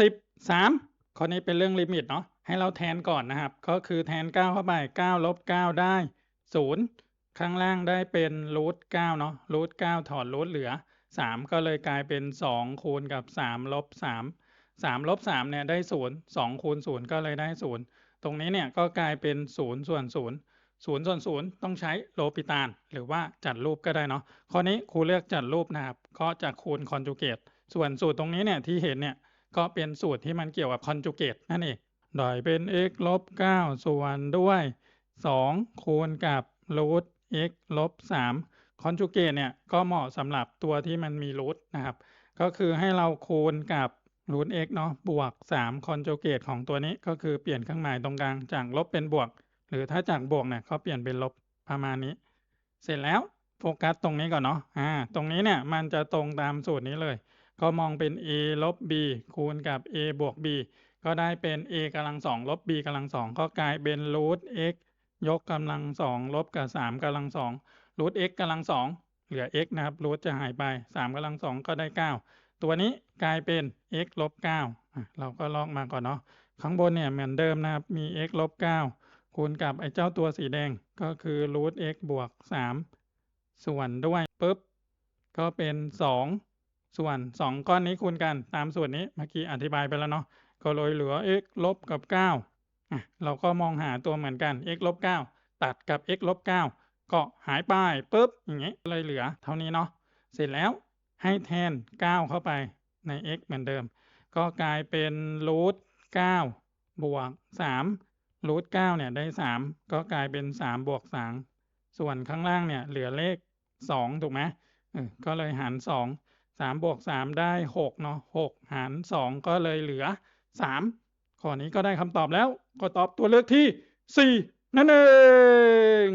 10 3ข้อนี้เป็นเรื่องลิมิตเนาะให้เราแทนก่อนนะครับ ก็คือแทน 9 เข้าไป9ลบ9ได้ 0 ข้างล่างได้เป็นรูท9เนาะรูท9ถอดรูทเหลือ 3 ก็เลยกลายเป็น 2 คูณกับ3ลบ3 3ลบ3เนี่ยได้ 0 2คูณ0ก็เลยได้ 0 ตรงนี้เนี่ยก็กลายเป็น 0 ส่วน 0 0 ส่วน 0 ต้องใช้โลปิตาน หรือว่าจัดรูปก็ได้เนาะข้อนี้ครูเลือกจัดรูปนะครับ ก็จะคูณคอนจูเกต ส่วนสูตรตรงนี้เนี่ยที่เห็นเนี่ย ก็เป็นสูตรที่มันเกี่ยวกับคอนจูเกตนั่นเองได้เป็น x ลบ9ส่วนด้วย 2 คูณกับรูท x ลบ3คอนจูเกตเนี่ยก็เหมาะสำหรับตัวที่มันมีรูทนะครับ ก็คือให้เราคูณกับรูท x เนาะบวก3คอนจูเกตของตัวนี้ก็คือเปลี่ยนเครื่องหมายตรงกลางจากลบเป็นบวก หรือถ้าจากบวกเนี่ยก็เปลี่ยนเป็นลบประมาณนี้ เสร็จแล้วโฟกัสตรงนี้ก่อนเนาะอ่าตรงนี้เนี่ยมันจะตรงตามสูตรนี้เลย ก็มองเป็น a ลบ b คูณกับ a บวก b ก็ได้เป็น a กำลังสองลบ b กำลังสองก็กลายเป็นรูท x ยกกำลังสองลบกับสามกำลังสองรูท x กำลังสองเหลือ x นะครับรูทจะหายไปสามกำลังสองก็ได้เก้าตัวนี้กลายเป็น x ลบเก้าเราก็ลอกมาก่อนเนาะข้างบนเนี่ยเหมือนเดิมนะครับมี x ลบเก้าคูณกับไอ้เจ้าตัวสีแดงก็คือรูท x บวกสามส่วนด้วยปุ๊บก็เป็นสอง ส่วนสองก้อนนี้คูณกันตามส่วนนี้เมื่อกี้อธิบายไปแล้วเนาะก็เลยเหลือ x ลบกับเก้าอะเราก็มองหาตัวเหมือนกัน x ลบเก้าตัดกับ x ลบเก้าก็หายไปปุ๊บอย่างเงี้ยเลยเหลือเท่านี้เนาะเสร็จแล้วให้แทน 9 เข้าไปใน x เหมือนเดิม ก็กลายเป็นรูท9บวก3รูท9เนี่ยได้ 3 ก็กลายเป็น 3 บวก 3 ส่วนข้างล่างเนี่ยเหลือเลข 2 ถูกไหมก็เลยหาร 2 3บวก3ได้6เนาะ6หาร2ก็เลยเหลือ3ข้อนี้ก็ได้คำตอบแล้ว ก็ตอบตัวเลือกที่4นั่นเอง